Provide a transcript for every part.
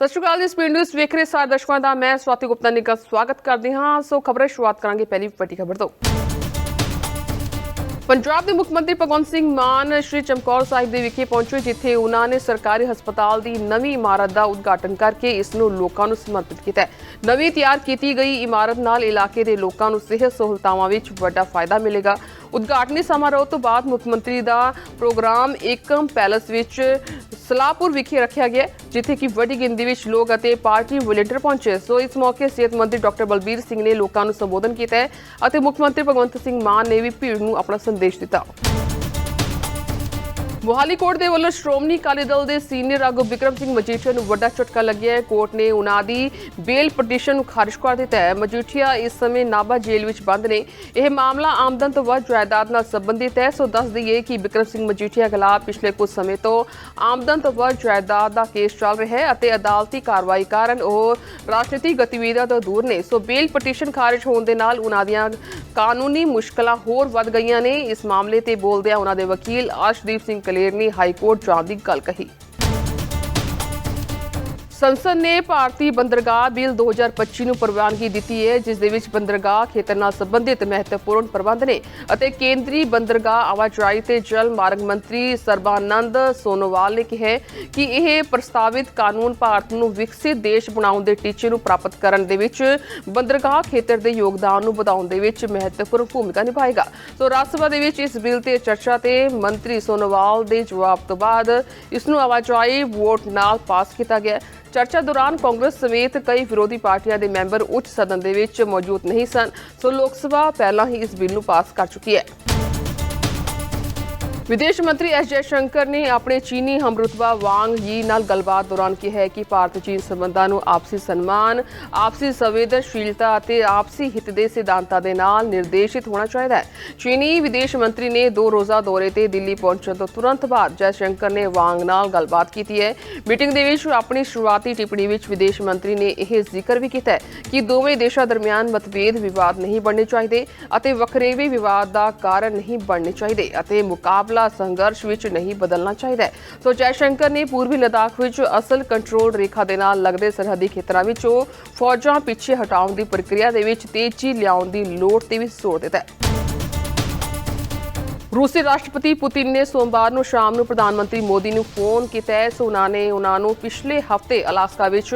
ਸਤਿ ਸ਼੍ਰੀ ਅਕਾਲ ਜੀ speed news ਵੇਖ ਰਹੇ ਸਾਰੇ ਦਰਸ਼ਕਾਂ ਦਾ, ਮੈਂ ਸਵਾਤੀ ਗੁਪਤਾ ਨਿੱਘਾ ਸਵਾਗਤ ਕਰਦੀ ਹਾਂ। ਸੋ ਖਬਰਾਂ ਸ਼ੁਰੂਆਤ ਕਰਾਂਗੇ ਪਹਿਲੀ ਵੱਡੀ ਖਬਰ ਤੋਂ। ਪੰਜਾਬ ਦੇ ਮੁੱਖ ਮੰਤਰੀ ਭਗਵੰਤ ਸਿੰਘ ਮਾਨ ਸ਼੍ਰੀ ਚਮਕੌਰ ਸਾਹਿਬ ਦੇ ਵਿਖੇ ਪਹੁੰਚੇ, ਜਿੱਥੇ ਉਹਨਾਂ ਨੇ ਸਰਕਾਰੀ ਹਸਪਤਾਲ ਦੀ ਨਵੀਂ ਇਮਾਰਤ ਦਾ ਉਦਘਾਟਨ ਕਰਕੇ ਇਸ ਨੂੰ ਲੋਕਾਂ ਨੂੰ ਸਮਰਪਿਤ ਕੀਤਾ। ਨਵੀਂ ਤਿਆਰ ਕੀਤੀ ਗਈ ਇਮਾਰਤ ਨਾਲ ਇਲਾਕੇ ਦੇ ਲੋਕਾਂ ਨੂੰ ਸਿਹਤ ਸਹੂਲਤਾਵਾਂ ਵਿੱਚ ਵੱਡਾ ਫਾਇਦਾ ਮਿਲੇਗਾ। ਉਦਘਾਟਨੀ ਸਮਾਰੋਹ ਤੋਂ ਬਾਅਦ ਮੁੱਖ ਮੰਤਰੀ ਦਾ ਪ੍ਰੋਗਰਾਮ ਏਕਮ ਪੈਲਸ ਵਿੱਚ ਸਲਾਹਪੁਰ ਵਿਖੇ ਰੱਖਿਆ ਗਿਆ, ਜਿੱਥੇ ਕਿ ਵੱਡੀ ਗਿਣਤੀ ਵਿੱਚ ਲੋਕ ਅਤੇ ਪਾਰਟੀ ਵੋਲੰਟੀਅਰ ਪਹੁੰਚੇ। ਸੋ ਇਸ ਮੌਕੇ ਸਿਹਤ ਮੰਤਰੀ ਡਾਕਟਰ ਬਲਬੀਰ ਸਿੰਘ ਨੇ ਲੋਕਾਂ ਨੂੰ ਸੰਬੋਧਨ ਕੀਤਾ ਅਤੇ ਮੁੱਖ ਮੰਤਰੀ ਭਗਵੰਤ ਸਿੰਘ ਮਾਨ ਨੇ ਵੀ ਭੀੜ ਨੂੰ ਆਪਣਾ ਸੰਦੇਸ਼ ਦਿੱਤਾ। ਮੋਹਾਲੀ ਕੋਰਟ ਦੇ ਵੱਲੋਂ ਸ਼੍ਰੋਮਣੀ ਅਕਾਲੀ ਦਲ ਦੇ ਸੀਨੀਅਰ ਆਗੂ ਵਿਕਰਮ ਸਿੰਘ ਮਜੀਠੀਆ ਨੂੰ ਵੱਡਾ ਝਟਕਾ ਲੱਗਿਆ ਹੈ। ਕੋਰਟ ਨੇ ਉਹਨਾਂ ਦੀ ਬੇਲ ਪਟੀਸ਼ਨ ਨੂੰ ਖਾਰਜ ਕਰ ਦਿੱਤਾ ਹੈ। ਮਜੀਠੀਆ ਇਸ ਸਮੇਂ ਨਾਭਾ ਜੇਲ੍ਹ ਵਿੱਚ ਬੰਦ ਨੇ। ਇਹ ਮਾਮਲਾ ਆਮਦਨ ਤੋਂ ਵੱਧ ਜਾਇਦਾਦ ਨਾਲ ਸੰਬੰਧਿਤ ਹੈ। ਸੋ ਦੱਸ ਦਈਏ ਕਿ ਵਿਕਰਮ ਸਿੰਘ ਮਜੀਠੀਆ ਖਿਲਾਫ ਪਿਛਲੇ ਕੁਝ ਸਮੇਂ ਤੋਂ ਆਮਦਨ ਤੋਂ ਵੱਧ ਜਾਇਦਾਦ ਦਾ ਕੇਸ ਚੱਲ ਰਿਹਾ ਹੈ ਅਤੇ ਅਦਾਲਤੀ ਕਾਰਵਾਈ ਕਾਰਨ ਉਹ ਰਾਜਨੀਤਿਕ ਗਤੀਵਿਧੀਆਂ ਤੋਂ ਦੂਰ ਨੇ। ਸੋ ਬੇਲ ਪਟੀਸ਼ਨ ਖਾਰਜ ਹੋਣ ਦੇ ਨਾਲ ਉਹਨਾਂ ਦੀਆਂ ਕਾਨੂੰਨੀ ਮੁਸ਼ਕਲਾਂ ਹੋਰ ਵੱਧ ਗਈਆਂ ਨੇ। ਇਸ ਮਾਮਲੇ ਤੇ ਬੋਲਦਿਆਂ ਉਹਨਾਂ ਦੇ ਵਕੀਲ ਅਰਸ਼ਦੀਪ ਸਿੰਘ ਕਲੇਰ ਨੇ ਹਾਈ ਕੋਰਟ ਜਾਣ ਦੀ ਗੱਲ ਕਹੀ। ਸੰਸਦ ਨੇ ਭਾਰਤੀ ਬੰਦਰਗਾਹ ਬਿੱਲ 2025 ਨੂੰ ਪ੍ਰਵਾਨਗੀ ਦਿੱਤੀ ਹੈ, ਜਿਸ ਦੇ ਵਿੱਚ ਬੰਦਰਗਾਹ ਖੇਤਰ ਨਾਲ ਸੰਬੰਧਿਤ ਮਹੱਤਵਪੂਰਨ ਪ੍ਰਬੰਧ ਨੇ ਅਤੇ ਕੇਂਦਰੀ ਬੰਦਰਗਾਹ ਆਵਾਜਾਈ ਤੇ ਜਲ ਮਾਰਗ ਮੰਤਰੀ ਸਰਬਾਨੰਦ ਸੋਨੋਵਾਲ ਨੇ ਕਿਹਾ ਕਿ ਇਹ ਪ੍ਰਸਤਾਵਿਤ ਕਾਨੂੰਨ ਭਾਰਤ ਨੂੰ ਵਿਕਸਿਤ ਦੇਸ਼ ਬਣਾਉਣ ਦੇ ਟੀਚੇ ਨੂੰ ਪ੍ਰਾਪਤ ਕਰਨ ਦੇ ਵਿੱਚ, ਬੰਦਰਗਾਹ ਖੇਤਰ ਦੇ ਯੋਗਦਾਨ ਨੂੰ ਵਧਾਉਣ ਦੇ ਵਿੱਚ ਮਹੱਤਵਪੂਰਨ ਭੂਮਿਕਾ ਨਿਭਾਏਗਾ। ਸੋ ਰਾਜ ਸਭਾ ਦੇ ਵਿੱਚ ਇਸ ਬਿੱਲ ਤੇ ਚਰਚਾ ਤੇ ਮੰਤਰੀ ਸੋਨੋਵਾਲ ਦੇ ਜਵਾਬ ਤੋਂ ਬਾਅਦ ਇਸ ਨੂੰ ਆਵਾਜਾਈ ਵੋਟ ਨਾਲ ਪਾਸ ਕੀਤਾ ਗਿਆ। ਚਰਚਾ ਦੌਰਾਨ ਕਾਂਗਰਸ ਸਮੇਤ ਕਈ ਵਿਰੋਧੀ ਪਾਰਟੀਆਂ ਦੇ ਮੈਂਬਰ ਉੱਚ ਸਦਨ ਦੇ ਵਿੱਚ ਮੌਜੂਦ ਨਹੀਂ ਸਨ। ਸੋ ਲੋਕ ਸਭਾ ਪਹਿਲਾਂ ਹੀ ਇਸ ਬਿੱਲ ਨੂੰ ਪਾਸ ਕਰ ਚੁੱਕੀ ਹੈ। ਵਿਦੇਸ਼ ਮੰਤਰੀ ਐਸ ਜੈ ਸ਼ੰਕਰ ਨੇ ਆਪਣੇ ਚੀਨੀ ਹਮਰੁਤਬਾ ਵਾਂਗ ਯੀ ਨਾਲ ਗੱਲਬਾਤ ਦੌਰਾਨ ਕਿਹਾ ਕਿ ਭਾਰਤ ਚੀਨ ਸੰਬੰਧਾਂ ਨੂੰ ਆਪਸੀ ਸਨਮਾਨ, ਆਪਸੀ ਸੰਵੇਦਨਸ਼ੀਲਤਾ ਅਤੇ ਆਪਸੀ ਹਿੱਤ ਦੇ ਸਿਧਾਂਤਾਂ ਦੇ ਨਾਲ ਨਿਰਦੇਸ਼ਿਤ ਹੋਣਾ ਚਾਹੀਦਾ ਹੈ। ਚੀਨੀ ਵਿਦੇਸ਼ ਮੰਤਰੀ ਨੇ ਦੋ ਰੋਜ਼ਾ ਦੌਰੇ ਤੇ ਦਿੱਲੀ ਪਹੁੰਚਣ ਤੋਂ ਤੁਰੰਤ ਬਾਅਦ ਜੈ ਸ਼ੰਕਰ ਨੇ ਵਾਂਗ ਨਾਲ ਗੱਲਬਾਤ ਕੀਤੀ ਹੈ। ਮੀਟਿੰਗ ਦੇ ਵਿੱਚ ਆਪਣੀ ਸ਼ੁਰੂਆਤੀ ਟਿੱਪਣੀ ਵਿੱਚ ਵਿਦੇਸ਼ ਮੰਤਰੀ ਨੇ ਇਹ ਜ਼ਿਕਰ ਵੀ ਕੀਤਾ ਹੈ ਕਿ ਦੋਵੇਂ ਦੇਸ਼ਾਂ ਦਰਮਿਆਨ ਮਤਭੇਦ ਵਿਵਾਦ ਨਹੀਂ ਬਣਨੇ ਚਾਹੀਦੇ ਅਤੇ ਵਖਰੇਵੇਂ ਵਿਵਾਦ ਦਾ ਕਾਰਨ ਨਹੀਂ ਬਣਨੇ ਚਾਹੀਦੇ ਅਤੇ ਮੁਕਾਬਲਾ ਸੰਘਰਸ਼ ਵਿੱਚ ਨਹੀਂ ਬਦਲਣਾ ਚਾਹੀਦਾ ਹੈ। ਸੋ ਜੈ ਸ਼ੰਕਰ ਨੇ ਪੂਰਬੀ ਲਦਾਖ ਵਿੱਚ ਅਸਲ ਕੰਟਰੋਲ ਰੇਖਾ ਦੇ ਨਾਲ ਲੱਗਦੇ ਸਰਹੱਦੀ ਖੇਤਰਾਂ ਵਿੱਚੋਂ ਫੌਜਾਂ ਪਿੱਛੇ ਹਟਾਉਣ ਦੀ ਪ੍ਰਕਿਰਿਆ ਦੇ ਵਿੱਚ ਤੇਜ਼ੀ ਲਿਆਉਣ ਦੀ ਲੋੜ ਤੇ ਵੀ ਜ਼ੋਰ ਦਿੱਤਾ ਹੈ ਰੂਸੀ ਰਾਸ਼ਟਰਪਤੀ ਪੁਤਿਨ ਨੇ ਸੋਮਵਾਰ ਨੂੰ ਸ਼ਾਮ ਨੂੰ ਪ੍ਰਧਾਨ ਮੰਤਰੀ ਮੋਦੀ ਨੂੰ ਫੋਨ ਕੀਤਾ ਹੈ। ਸੋ ਉਹਨਾਂ ਨੇ ਉਹਨਾਂ ਨੂੰ ਪਿਛਲੇ ਹਫ਼ਤੇ ਅਲਾਸਕਾ ਵਿੱਚ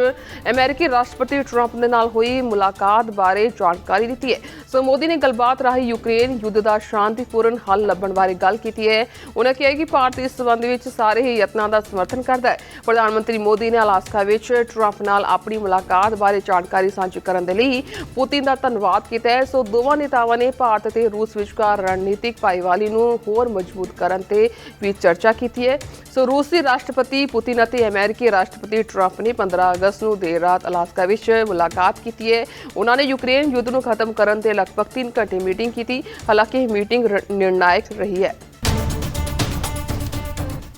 ਅਮਰੀਕੀ ਰਾਸ਼ਟਰਪਤੀ ਟਰੰਪ ਦੇ ਨਾਲ ਹੋਈ ਮੁਲਾਕਾਤ ਬਾਰੇ ਜਾਣਕਾਰੀ ਦਿੱਤੀ ਹੈ। ਸੋ ਮੋਦੀ ਨੇ ਗੱਲਬਾਤ ਰਾਹੀਂ ਯੂਕਰੇਨ ਯੁੱਧ ਦਾ ਸ਼ਾਂਤੀਪੂਰਨ ਹੱਲ ਲੱਭਣ ਬਾਰੇ ਗੱਲ ਕੀਤੀ ਹੈ। ਉਹਨਾਂ ਕਿਹਾ ਕਿ ਭਾਰਤ ਇਸ ਸੰਬੰਧ ਵਿੱਚ ਸਾਰੇ ਹੀ ਯਤਨਾਂ ਦਾ ਸਮਰਥਨ ਕਰਦਾ ਹੈ। ਪ੍ਰਧਾਨ ਮੰਤਰੀ ਮੋਦੀ ਨੇ ਅਲਾਸਕਾ ਵਿੱਚ ਟਰੰਪ ਨਾਲ ਆਪਣੀ ਮੁਲਾਕਾਤ ਬਾਰੇ ਜਾਣਕਾਰੀ ਸਾਂਝੀ ਕਰਨ ਦੇ ਲਈ ਪੁਤਿਨ ਦਾ ਧੰਨਵਾਦ ਕੀਤਾ ਹੈ। ਸੋ ਦੋਵਾਂ ਨੇਤਾਵਾਂ ਨੇ ਭਾਰਤ ਅਤੇ ਰੂਸ ਵਿਚਕਾਰ ਰਣਨੀਤਿਕ ਭਾਈਵਾਲੀ ਨੂੰ ਹੋਰ ਮਜ਼ਬੂਤ ਕਰਨ ਤੇ ਵੀ ਚਰਚਾ ਕੀਤੀ ਹੈ। ਸੋ ਰੂਸੀ ਰਾਸ਼ਟਰਪਤੀ ਪੁਤਿਨ ਅਤੇ ਅਮਰੀਕੀ ਰਾਸ਼ਟਰਪਤੀ ਟਰੰਪ ਨੇ 15 ਅਗਸਤ ਨੂੰ ਦੇਰ ਰਾਤ ਅਲਾਸਕਾ ਵਿੱਚ ਮੁਲਾਕਾਤ ਕੀਤੀ ਹੈ। ਉਹਨਾਂ ਨੇ ਯੂਕਰੇਨ ਯੁੱਧ ਨੂੰ ਖਤਮ ਕਰਨ ਤੇ ਲਗਭਗ 3 ਘੰਟੇ ਮੀਟਿੰਗ ਕੀਤੀ। ਹਾਲਾਂਕਿ ਇਹ ਮੀਟਿੰਗ ਨਿਰਣਾਇਕ ਰਹੀ ਹੈ।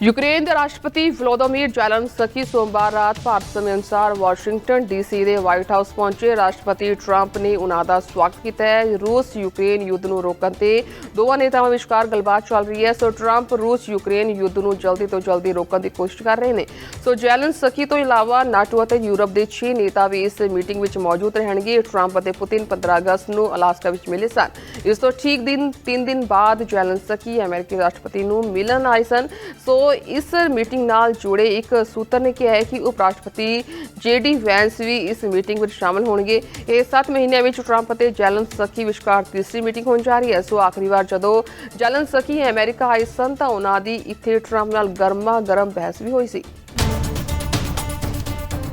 ਯੂਕਰੇਨ ਦੇ ਰਾਸ਼ਟਰਪਤੀ ਵਲੋਦੋਮੀਰ ਜ਼ੈਲੈਂਸਕੀ ਸੋਮਵਾਰ ਰਾਤ ਭਾਰਤ ਸਮੇਂ ਅਨੁਸਾਰ ਵਾਸ਼ਿੰਗਟਨ ਡੀਸੀ ਦੇ ਵਾਈਟ ਹਾਊਸ ਪਹੁੰਚੇ। ਰਾਸ਼ਟਰਪਤੀ ਟਰੰਪ ਨੇ ਉਹਨਾਂ ਦਾ ਸਵਾਗਤ ਕੀਤਾ ਹੈ। ਰੂਸ, ਯੂਕਰੇਨ ਯੁੱਧ ਨੂੰ ਰੋਕਣ ਤੇ ਦੋਵਾਂ ਨੇਤਾਵਾਂ ਵਿਚਕਾਰ ਗੱਲਬਾਤ ਚੱਲ ਰਹੀ ਹੈ। ਸੋ ਟਰੰਪ ਰੂਸ, ਯੂਕਰੇਨ ਯੁੱਧ ਨੂੰ ਜਲਦੀ ਤੋਂ ਜਲਦੀ ਰੋਕਣ ਦੀ ਕੋਸ਼ਿਸ਼ ਕਰ ਰਹੇ ਨੇ। ਸੋ ਜ਼ੈਲੈਂਸਕੀ ਤੋਂ ਇਲਾਵਾ ਨਾਟੋ ਅਤੇ ਯੂਰਪ ਦੇ 6 ਨੇਤਾ ਵੀ ਇਸ ਮੀਟਿੰਗ ਵਿੱਚ ਮੌਜੂਦ ਰਹਿਣਗੇ। ਟਰੰਪ ਅਤੇ ਪੁਤਿਨ 15 ਅਗਸਤ ਨੂੰ ਅਲਾਸਕਾ ਵਿੱਚ ਮਿਲੇ ਸਨ। ਇਸ ਤੋਂ ਠੀਕ ਦਿਨ 3 ਦਿਨ ਬਾਅਦ ਜ਼ੈਲੈਂਸਕੀ ਅਮਰੀਕੀ ਰਾਸ਼ਟਰਪਤੀ ਨੂੰ ਮਿਲਣ ਆਏ ਸਨ। ਸੋ ਇਸ ਮੀਟਿੰਗ ਨਾਲ ਜੁੜੇ ਇੱਕ ਸੂਤਰ ਨੇ ਕਿਹਾ ਹੈ ਕਿ ਉਪ ਰਾਸ਼ਟਰਪਤੀ ਜੇਡੀ ਵੈਂਸ ਵੀ ਇਸ ਮੀਟਿੰਗ ਵਿੱਚ ਸ਼ਾਮਲ ਹੋਣਗੇ। ਇਹ 7 ਮਹੀਨਿਆਂ ਵਿੱਚ ਟਰੰਪ ਅਤੇ ਜੈਲਨ ਜ਼ੈਲੈਂਸਕੀ ਵਿਚਕਾਰ ਤੀਸਰੀ ਮੀਟਿੰਗ ਹੋਣ ਜਾ ਰਹੀ ਹੈ। ਸੋ ਆਖਰੀ ਵਾਰ ਜਦੋਂ ਜੈਲਨ ਜ਼ੈਲੈਂਸਕੀ ਅਮਰੀਕਾ ਆਏ ਸਨ ਤਾਂ ਉਹਨਾਂ ਦੀ ਇੱਥੇ ਟਰੰਪ ਨਾਲ ਗਰਮਾ ਗਰਮ ਬਹਿਸ ਵੀ ਹੋਈ ਸੀ।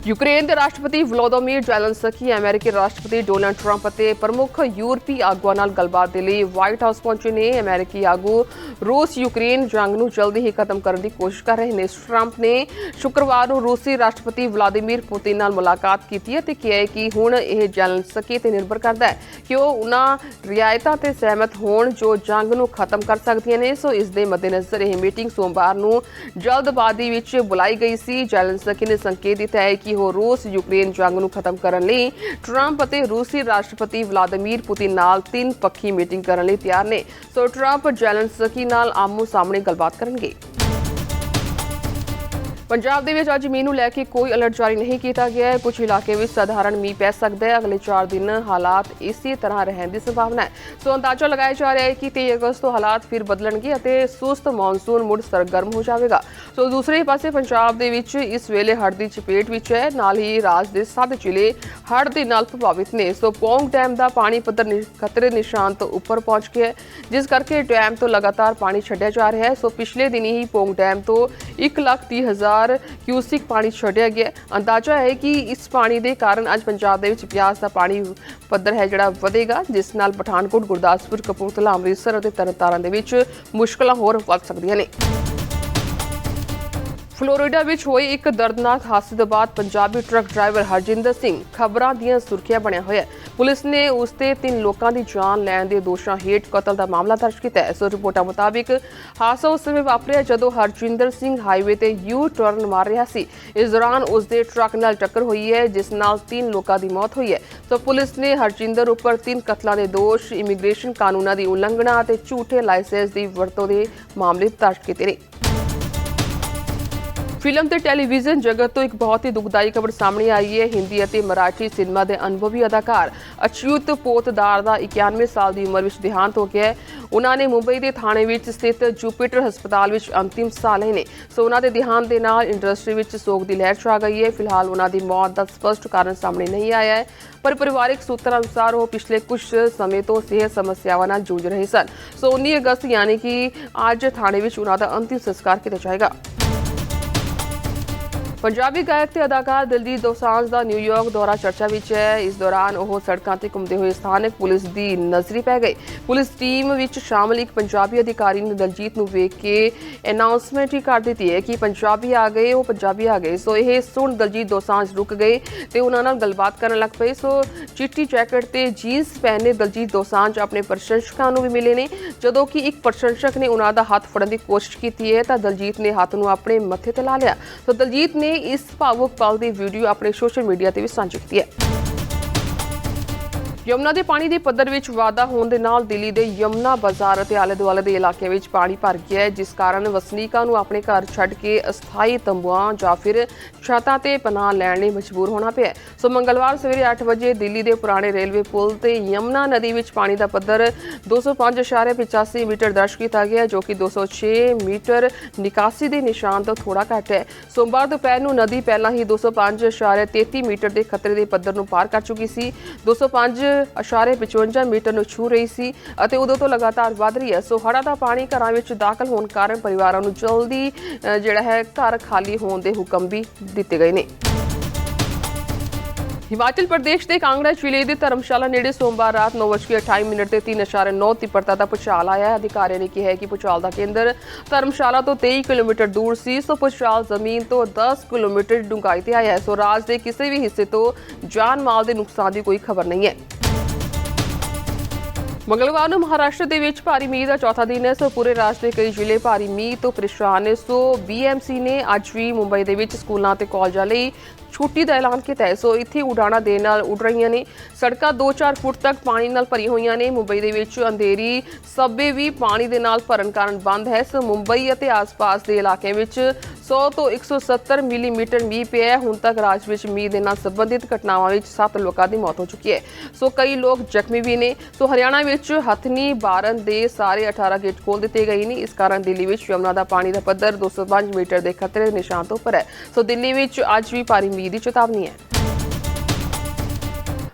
ਯੂਕਰੇਨ ਦੇ ਰਾਸ਼ਟਰਪਤੀ ਵਲੋਦੋਮੀਰ ਜ਼ੈਲੈਂਸਕੀ, ਅਮਰੀਕੀ ਰਾਸ਼ਟਰਪਤੀ ਡੋਨਲਡ ਟਰੰਪ ਅਤੇ ਪ੍ਰਮੁੱਖ ਯੂਰਪੀ ਆਗੂਆਂ ਨਾਲ ਗੱਲਬਾਤ ਦੇ ਲਈ ਵਾਈਟ ਹਾਊਸ ਪਹੁੰਚੇ ਨੇ। ਅਮਰੀਕੀ ਆਗੂ ਰੂਸ ਯੂਕਰੇਨ ਜੰਗ ਨੂੰ ਜਲਦੀ ਹੀ ਖਤਮ ਕਰਨ ਦੀ ਕੋਸ਼ਿਸ਼ ਕਰ ਰਹੇ ਨੇ। ਟਰੰਪ ਨੇ ਸ਼ੁੱਕਰਵਾਰ ਨੂੰ ਰੂਸੀ ਰਾਸ਼ਟਰਪਤੀ ਵਲਾਦੀਮੀਰ ਪੁਤਿਨ ਨਾਲ ਮੁਲਾਕਾਤ ਕੀਤੀ ਹੈ ਤੇ ਕਿਹਾ ਹੈ ਕਿ ਹੁਣ ਇਹ ਜ਼ੈਲੈਂਸਕੀ ਤੇ ਨਿਰਭਰ ਕਰਦਾ ਹੈ ਕਿ ਉਹ ਉਹਨਾਂ ਰਿਆਇਤਾਂ ਤੇ ਸਹਿਮਤ ਹੋਣ ਜੋ ਜੰਗ ਨੂੰ ਖਤਮ ਕਰ ਸਕਦੀਆਂ ਨੇ। ਸੋ ਇਸ ਦੇ ਮੱਦੇਨਜ਼ਰ ਇਹ ਮੀਟਿੰਗ ਸੋਮਵਾਰ ਨੂੰ ਜਲਦਬਾਜ਼ੀ ਵਿੱਚ ਬੁਲਾਈ ਗਈ ਸੀ। ਜ਼ੈਲੈਂਸਕੀ ਨੇ ਸੰਕੇਤ ਦਿੱਤਾ ਹੈ ਕਿ ਉਹ ਰੂਸ ਯੂਕਰੇਨ ਜੰਗ ਨੂੰ ਖਤਮ ਕਰਨ ਲਈ ਟਰੰਪ ਅਤੇ ਰੂਸੀ ਰਾਸ਼ਟਰਪਤੀ ਵਲਾਦੀਮੀਰ ਪੁਤਿਨ ਨਾਲ ਤਿੰਨ ਪੱਖੀ ਮੀਟਿੰਗ ਕਰਨ ਲਈ ਤਿਆਰ ਨੇ। ਸੋ ਟਰੰਪ, ਜ਼ੈਲੈਂਸਕੀ ਨਾਲ ਆਮੋ ਸਾਹਮਣੇ ਗੱਲਬਾਤ ਕਰਨਗੇ। ਪੰਜਾਬ ਦੇ ਵਿੱਚ ਅੱਜ ਮੀਂਹ ਨੂੰ ਲੈ ਕੇ ਕੋਈ ਅਲਰਟ ਜਾਰੀ ਨਹੀਂ ਕੀਤਾ ਗਿਆ ਹੈ। ਕੁਝ ਇਲਾਕੇ ਵਿੱਚ ਸਧਾਰਨ ਮੀਂਹ ਪੈ ਸਕਦਾ ਹੈ। ਅਗਲੇ 4 ਦਿਨ ਹਾਲਾਤ ਇਸੇ ਤਰ੍ਹਾਂ ਰਹਿਣ ਦੀ ਸੰਭਾਵਨਾ ਹੈ। ਸੋ ਅੰਦਾਜ਼ਾ ਲਗਾਇਆ ਜਾ ਰਿਹਾ ਹੈ ਕਿ 23 ਅਗਸਤ ਤੋਂ ਹਾਲਾਤ ਫਿਰ ਬਦਲਣਗੇ ਅਤੇ ਸੁਸਤ ਮੌਨਸੂਨ ਮੁੜ ਸਰਗਰਮ ਹੋ ਜਾਵੇਗਾ। ਸੋ ਦੂਸਰੇ ਪਾਸੇ ਪੰਜਾਬ ਦੇ ਵਿੱਚ ਇਸ ਵੇਲੇ ਹੜ੍ਹ ਦੀ ਚਪੇਟ ਵਿੱਚ ਹੈ। ਨਾਲ ਹੀ ਰਾਜ ਦੇ ਸੱਤ ਜ਼ਿਲ੍ਹੇ ਹੜ੍ਹ ਦੇ ਨਾਲ ਪ੍ਰਭਾਵਿਤ ਨੇ। ਸੋ ਪੌਂਗ ਡੈਮ ਦਾ ਪਾਣੀ ਪੱਧਰ ਨਿ- ਖਤਰੇ ਨਿਸ਼ਾਨ ਤੋਂ ਉੱਪਰ ਪਹੁੰਚ ਗਿਆ ਹੈ, ਜਿਸ ਕਰਕੇ ਡੈਮ ਤੋਂ ਲਗਾਤਾਰ ਪਾਣੀ ਛੱਡਿਆ ਜਾ ਰਿਹਾ ਹੈ। ਸੋ ਪਿਛਲੇ ਦਿਨੀ ਹੀ ਪੌਂਗ ਡੈਮ ਤੋਂ 130000 ਕਿਊਸਿਕ ਪਾਣੀ ਛੱਡਿਆ ਗਿਆ ਅੰਦਾਜ਼ਾ ਹੈ ਕਿ ਇਸ ਪਾਣੀ ਦੇ ਕਾਰਨ ਅੱਜ ਪੰਜਾਬ ਦੇ ਵਿੱਚ ਪਿਆਸ ਦਾ ਪਾਣੀ ਪੱਧਰ ਹੈ ਜਿਹੜਾ ਵਧੇਗਾ, ਜਿਸ ਨਾਲ ਪਠਾਨਕੋਟ, ਗੁਰਦਾਸਪੁਰ, ਕਪੂਰਥਲਾ, ਅੰਮ੍ਰਿਤਸਰ ਅਤੇ ਤਰਨਤਾਰਨ ਦੇ ਵਿੱਚ ਮੁਸ਼ਕਲਾਂ ਹੋਰ ਵੱਧ ਸਕਦੀਆਂ ਨੇ। ਫਲੋਰੀਡਾ ਵਿੱਚ ਹੋਈ ਇੱਕ ਦਰਦਨਾਕ ਹਾਦਸੇ ਤੋਂ ਬਾਅਦ ਪੰਜਾਬੀ ਟਰੱਕ ਡਰਾਈਵਰ ਹਰਜਿੰਦਰ ਸਿੰਘ ਖਬਰਾਂ ਦੀਆਂ ਸੁਰਖੀਆਂ ਬਣਿਆ ਹੋਇਆ ਪੁਲਿਸ ਨੇ ਉਸ ਤੇ ਤਿੰਨ ਲੋਕਾਂ ਦੀ ਜਾਨ ਲੈਣ ਦੇ ਦੋਸ਼ਾਂ ਹੇਠ ਕਤਲ ਦਾ ਮਾਮਲਾ ਦਰਜ ਕੀਤਾ ਹੈ। ਸੋ ਰਿਪੋਰਟਾਂ ਮੁਤਾਬਿਕ ਹਾਦਸਾ ਉਸ ਸਮੇਂ ਵਾਪਰਿਆ ਜਦੋਂ ਹਰਜਿੰਦਰ ਸਿੰਘ ਹਾਈਵੇ ਤੇ ਯੂ ਟਰਨ ਮਾਰ ਰਿਹਾ ਸੀ। ਇਸ ਦੌਰਾਨ ਉਸ ਦੇ ਟਰੱਕ ਨਾਲ ਟੱਕਰ ਹੋਈ ਹੈ, ਜਿਸ ਨਾਲ ਤਿੰਨ ਲੋਕਾਂ ਦੀ ਮੌਤ ਹੋਈ ਹੈ। ਸੋ ਪੁਲਿਸ ਨੇ ਹਰਜਿੰਦਰ ਉੱਪਰ ਤਿੰਨ ਕਤਲਾਂ ਦੇ ਦੋਸ਼, ਇਮੀਗ੍ਰੇਸ਼ਨ ਕਾਨੂੰਨਾਂ ਦੀ ਉਲੰਘਣਾ ਅਤੇ ਝੂਠੇ ਲਾਇਸੈਂਸ ਦੀ ਵਰਤੋਂ ਦੇ ਮਾਮਲੇ ਦਰਜ ਕੀਤੇ ਨੇ। ਫਿਲਮ ਤੇ ਟੈਲੀਵਿਜ਼ਨ ਜਗਤ ਤੋਂ ਇੱਕ ਬਹੁਤ ਹੀ ਦੁਖਦਾਈ ਖਬਰ ਸਾਹਮਣੇ ਆਈ ਹੈ। ਹਿੰਦੀ ਅਤੇ ਮਰਾਠੀ ਸਿਨੇਮਾ ਦੇ ਅਨੁਭਵੀ ਅਦਾਕਾਰ ਅਚਯੁਤ ਪੋਤਦਾਰ ਦਾ 91 ਸਾਲ ਦੀ ਉਮਰ ਵਿੱਚ ਦੇਹਾਂਤ ਹੋ ਗਿਆ ਹੈ। ਉਹਨਾਂ ਨੇ ਮੁੰਬਈ ਦੇ ਥਾਣੇ ਵਿੱਚ ਸਥਿਤ ਜੁਪੀਟਰ ਹਸਪਤਾਲ ਵਿੱਚ ਅੰਤਿਮ ਸਾਹ ਲਏ ਨੇ। ਸੋ ਉਹਨਾਂ ਦੇ ਦੇਹਾਂਤ ਦੇ ਨਾਲ ਇੰਡਸਟਰੀ ਵਿੱਚ ਸੋਗ ਦੀ ਲਹਿਰ ਛਾ ਗਈ ਹੈ। ਫਿਲਹਾਲ ਉਹਨਾਂ ਦੀ ਮੌਤ ਦਾ ਸਪਸ਼ਟ ਕਾਰਨ ਸਾਹਮਣੇ ਨਹੀਂ ਆਇਆ ਹੈ। ਪਰ ਪਰਿਵਾਰਕ ਸੂਤਰਾਂ ਅਨੁਸਾਰ ਉਹ ਪਿਛਲੇ ਕੁਝ ਸਮੇਂ ਤੋਂ ਸਿਹਤ ਸਮੱਸਿਆਵਾਂ ਨਾਲ ਜੂਝ ਰਹੇ ਸਨ। ਸੋ 19 ਅਗਸਤ ਯਾਨੀ ਕਿ ਅੱਜ ਥਾਣੇ ਵਿੱਚ ਉਹਨਾਂ ਦਾ ਅੰਤਿਮ ਸੰਸਕਾਰ ਕੀਤਾ ਜਾਏਗਾ। ਪੰਜਾਬੀ ਗਾਇਕ ਤੇ ਅਦਾਕਾਰ ਦਿਲਜੀਤ ਦੋਸਾਂਝ ਦਾ ਨਿਊਯਾਰਕ ਦੌਰਾ ਚਰਚਾ ਵਿੱਚ ਹੈ। ਇਸ ਦੌਰਾਨ ਉਹ ਸੜਕਾਂ ਤੇ ਘੁੰਮਦੇ ਹੋਏ ਸਥਾਨਕ ਪੁਲਿਸ ਦੀ ਨਜ਼ਰੀ ਪੈ ਗਏ ਪੁਲਿਸ ਟੀਮ ਵਿੱਚ ਸ਼ਾਮਲ ਇੱਕ ਪੰਜਾਬੀ ਅਧਿਕਾਰੀ ਨੇ ਦਿਲਜੀਤ ਨੂੰ ਵੇਖ ਕੇ ਅਨਾਉਂਸਮੈਂਟ ਹੀ ਕਰ ਦਿੱਤੀ ਹੈ ਕਿ ਪੰਜਾਬੀ ਆ ਗਏ, ਉਹ ਪੰਜਾਬੀ ਆ ਗਏ। ਸੋ ਇਹ ਸੁਣ ਦਿਲਜੀਤ ਦੋਸਾਂਝ ਰੁਕ ਗਏ ਤੇ ਉਹਨਾਂ ਨਾਲ ਗੱਲਬਾਤ ਕਰਨ ਲੱਗ ਪਏ। ਸੋ ਚਿੱਟੀ ਜੈਕਟ ਤੇ ਜੀਨਸ ਪਹਿਨੇ ਦਿਲਜੀਤ ਦੋਸਾਂਝ ਆਪਣੇ ਪ੍ਰਸ਼ੰਸਕਾਂ ਨੂੰ ਵੀ ਮਿਲੇ ਨੇ। ਜਦੋਂ ਕਿ ਇੱਕ ਪ੍ਰਸ਼ੰਸਕ ਨੇ ਉਹਨਾਂ ਦਾ ਹੱਥ ਫੜਨ ਦੀ ਕੋਸ਼ਿਸ਼ ਕੀਤੀ ਹੈ ਤਾਂ ਦਿਲਜੀਤ ਨੇ ਹੱਥ ਨੂੰ ਆਪਣੇ ਮੱਥੇ ਤੇ ਲਾ ਲਿਆ। ਸੋ ਦਿਲਜੀਤ ਨੇ ਇਸ ਭਾਵੁਕ ਪਲ ਦੀ ਵੀਡੀਓ ਆਪਣੇ ਸੋਸ਼ਲ ਮੀਡੀਆ ਤੇ ਵੀ ਸਾਂਝੀ ਕੀਤੀ ਹੈ। ਯਮੁਨਾ ਦੇ ਪਾਣੀ ਦੇ ਪੱਧਰ ਵਿੱਚ ਵਾਧਾ ਹੋਣ ਦੇ ਨਾਲ ਦਿੱਲੀ ਦੇ ਯਮੁਨਾ ਬਾਜ਼ਾਰ ਅਤੇ ਆਲੇ-ਦੁਆਲੇ ਦੇ ਇਲਾਕਿਆਂ ਵਿੱਚ ਪਾਣੀ ਭਰ ਗਿਆ ਹੈ, ਜਿਸ ਕਾਰਨ ਵਸਨੀਕਾਂ ਨੂੰ ਆਪਣੇ ਘਰ ਛੱਡ ਕੇ ਅਸਥਾਈ ਤੰਬੂਆਂ ਜਾਂ ਫਿਰ ਛਾਤਾਂ ਤੇ ਪਨਾਹ ਲੈਣ ਲਈ ਮਜਬੂਰ ਹੋਣਾ ਪਿਆ ਸੋ ਮੰਗਲਵਾਰ ਸਵੇਰੇ 8 ਵਜੇ ਦਿੱਲੀ ਦੇ ਪੁਰਾਣੇ ਰੇਲਵੇ ਪੁਲ ਤੇ ਯਮੁਨਾ ਨਦੀ ਵਿੱਚ ਪਾਣੀ ਦਾ ਪੱਧਰ 205.85 ਮੀਟਰ ਦਰਜ ਕੀਤਾ ਗਿਆ ਜੋ ਕਿ 206 ਮੀਟਰ ਨਿਕਾਸੀ ਦੇ ਨਿਸ਼ਾਨ ਤੋਂ ਥੋੜਾ ਘੱਟ ਹੈ। ਸੋਮਵਾਰ ਦੁਪਹਿਰ ਨੂੰ ਨਦੀ ਪਹਿਲਾਂ ਹੀ 205.33 ਮੀਟਰ ਦੇ ਖਤਰੇ ਦੇ ਪੱਧਰ ਨੂੰ ਪਾਰ ਕਰ ਚੁੱਕੀ ਸੀ। 205.55 ਮੀਟਰ ਨੂੰ ਛੂ ਰਹੀ ਸੀ ਅਤੇ ਉਦੋਂ ਤੋਂ ਲਗਾਤਾਰ ਵਧ ਰਹੀ ਹੈ। ਸੋ ਹੜ੍ਹਾਂ ਦਾ ਪਾਣੀ ਘਰਾਂ ਵਿੱਚ ਦਾਖਲ ਹੋਣ ਕਾਰਨ ਪਰਿਵਾਰਾਂ ਨੂੰ ਜਲਦੀ ਜਿਹੜਾ ਹੈ, ਘਰ ਖਾਲੀ ਹੋਣ ਦੇ ਹੁਕਮ ਵੀ ਦਿੱਤੇ ਗਏ ਨੇ। ਹਿਮਾਚਲ ਪ੍ਰਦੇਸ਼ ਦੇ ਕਾਂਗੜਾ ਜ਼ਿਲ੍ਹੇ ਦੇ ਧਰਮਸ਼ਾਲਾ ਨੇੜੇ ਸੋਮਵਾਰ ਰਾਤ 9:28 ਮਿੰਟ ਤੇ 3.9 ਤੀਬਰਤਾ ਦਾ ਭੂਚਾਲ ਆਇਆ ਅਧਿਕਾਰੀਆਂ ਨੇ ਕਿਹਾ ਕਿ ਭੂਚਾਲ ਦਾ ਕੇਂਦਰ ਧਰਮਸ਼ਾਲਾ ਤੋਂ 23 ਕਿਲੋਮੀਟਰ ਦੂਰ ਸੀ। ਸੋ ਭੂਚਾਲ ਜ਼ਮੀਨ ਤੋਂ 10 ਕਿਲੋਮੀਟਰ ਡੂੰਘਾਈ ਤੇ ਆਇਆ ਸੋ ਰਾਜ ਦੇ ਕਿਸੇ ਵੀ ਹਿੱਸੇ ਤੋਂ ਜਾਨ ਮਾਲ ਦੇ ਨੁਕਸਾਨ ਦੀ ਕੋਈ ਖਬਰ ਨਹੀਂ ਹੈ। ਮੰਗਲਵਾਰ ਨੂੰ ਮਹਾਰਾਸ਼ਟਰ ਦੇ ਵਿੱਚ ਭਾਰੀ ਮੀਂਹ ਦਾ ਚੌਥਾ ਦਿਨ ਹੈ। ਸੋ ਪੂਰੇ ਰਾਜ ਦੇ ਕਈ ਜ਼ਿਲ੍ਹੇ ਭਾਰੀ ਮੀਂਹ ਤੋਂ ਪਰੇਸ਼ਾਨ ਨੇ। ਸੋ ਬੀਐਮਸੀ ਨੇ ਅੱਜ ਵੀ ਮੁੰਬਈ ਦੇ ਵਿੱਚ ਸਕੂਲਾਂ ਤੇ ਕਾਲਜਾਂ ਲਈ ਛੁੱਟੀ ਦਾ ਐਲਾਨ ਕੀਤਾ ਹੈ। ਸੋ ਇੱਥੇ ਉਡਾਣਾ ਦੇ ਨਾਲ ਉੱਡ ਰਹੀਆਂ ਨੇ। ਸੜਕਾਂ 2-4 ਫੁੱਟ ਤੱਕ ਪਾਣੀ ਨਾਲ ਭਰੀ ਹੋਈਆਂ ਨੇ। ਮੁੰਬਈ ਦੇ ਵਿੱਚ ਅੰਧੇਰੀ ਸੱਬੇ ਵੀ ਪਾਣੀ ਦੇ ਨਾਲ ਭਰਨ ਕਾਰਨ ਬੰਦ ਹੈ। ਸੋ ਮੁੰਬਈ ਅਤੇ ਆਸ-ਪਾਸ ਦੇ ਇਲਾਕਿਆਂ ਵਿੱਚ 100 ਤੋਂ 170 ਮਿਲੀਮੀਟਰ ਮੀਂਹ ਪਿਆ ਹੈ। ਹੁਣ ਤੱਕ ਰਾਜ ਵਿੱਚ ਮੀਂਹ ਦੇ ਨਾਲ ਸੰਬੰਧਿਤ ਘਟਨਾਵਾਂ ਵਿੱਚ 7 ਲੋਕਾਂ ਦੀ ਮੌਤ ਹੋ ਚੁੱਕੀ ਹੈ। ਸੋ ਕਈ ਲੋਕ ਜ਼ਖਮੀ ਵੀ ਨੇ। ਸੋ ਹਰਿਆਣਾ ਵਿੱਚ ਹਥਨੀ ਬਾਰਨ ਦੇ ਸਾਰੇ 18 ਗੇਟ ਖੋਲ ਦਿੱਤੇ ਗਏ ਨੇ। ਇਸ ਕਾਰਨ ਦਿੱਲੀ ਵਿੱਚ ਯਮੁਨਾ ਦਾ ਪਾਣੀ ਦਾ ਪੱਧਰ 205 ਮੀਟਰ ਦੇ ਖਤਰੇ ਦੇ ਨਿਸ਼ਾਨ ਤੋਂ ਉੱਪਰ ਹੈ। ਸੋ ਦਿੱਲੀ ਵਿੱਚ ਅੱਜ ਵੀ ਭਾਰੀ ਮੀਂਹ ਦੀ ਚੇਤਾਵਨੀ ਹੈ।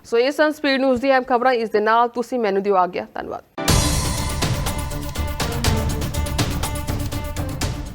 ਸੋ ਇਹ ਸਨ ਸਪੀਡ ਨਿਊਜ਼ ਦੀ ਅਹਿਮ ਖਬਰਾਂ। ਇਸ ਦੇ ਨਾਲ ਤੁਸੀਂ ਮੈਨੂੰ ਦਿਓ ਆ ਗਿਆ ਧੰਨਵਾਦ।